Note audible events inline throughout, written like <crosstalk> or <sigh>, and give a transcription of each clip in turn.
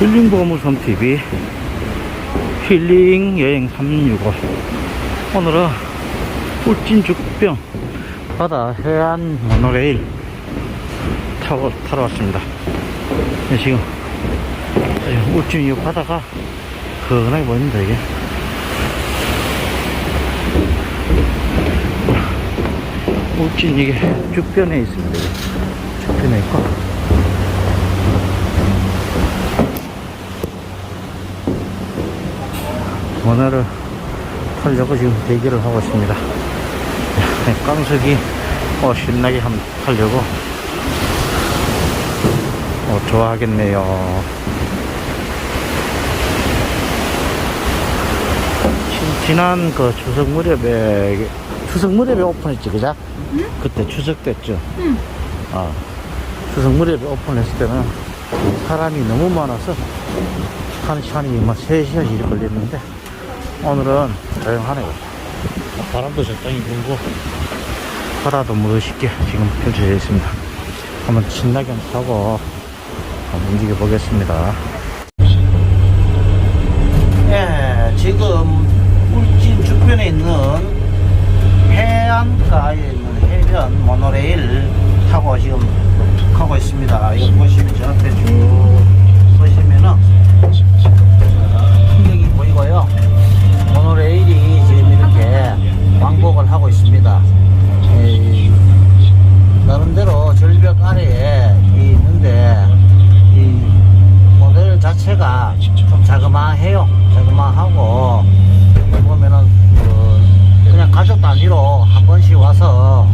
힐링보물섬 TV 힐링 여행 365 오늘은 울진 죽병 바다 해안 모노레일 타러 왔습니다. 네, 지금 네, 울진 이 바다가 그은하게 보입니다 이게. 울진 이게 죽변에 있습니다. 죽변에 있고. 원화를 타려고 지금 대기를 하고 있습니다. 네, <laughs> 깡석이 어, 신나게 한번 타려고 어, 좋아하겠네요. 지- 지난 그 추석 무렵에 추석 무렵에 오픈했지 그자? 그때 추석 때죠. 응. 아 추석 무렵에 오픈했을 때는 사람이 너무 많아서 한 시간이 막 3시간 이렇게 걸렸는데 오늘은 조용하네요. 바람도 적당히 불고 바다도 멋있게 지금 펼쳐져 있습니다. 한번 신나게 한번 타고 한번 움직여 보겠습니다. 예, 지금 주변에 있는 해안가에 있는 해변 모노레일 타고 지금 가고 있습니다. 이거 보시면 저 앞에 쭉 단위로 한 번씩 와서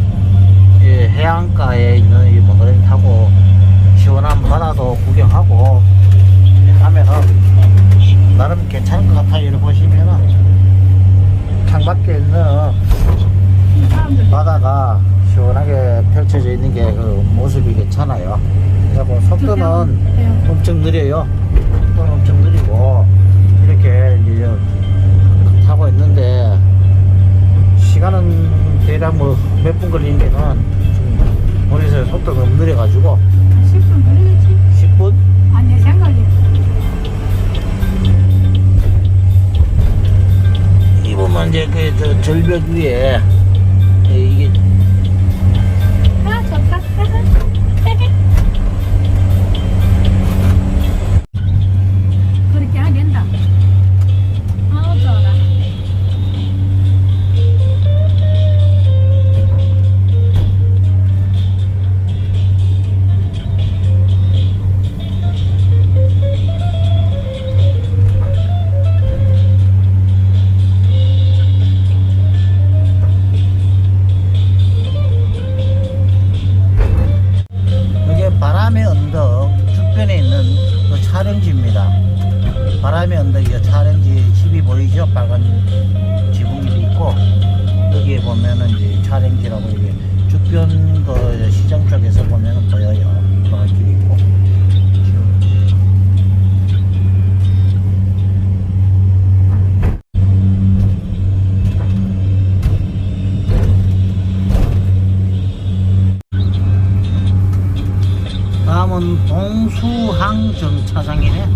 이 해안가에 있는 이 모노레일 타고 시원한 바다도 구경하고 하면은 나름 괜찮은 것 같아요. 이렇게 보시면은 창밖에 있는 바다가 시원하게 펼쳐져 있는 게 그 모습이 괜찮아요. 그리고 속도는 엄청 느려요. 속도는 엄청 느리고 이렇게 타고 있는데 몇 분 걸리는 게는 지금 모르겠어요. 속도가 너무 느려가지고 10분 걸리겠지? 10분? 아니 생각이 이 보면 이제 그저 절벽 위에 바람의 언덕 주변에 있는 그 촬영지입니다. 바람의 언덕이요 촬영지 집이 보이죠? 빨간 지붕이 있고 여기에 보면은 이제 촬영지라고 이게 다음은 동수항 정차장이네.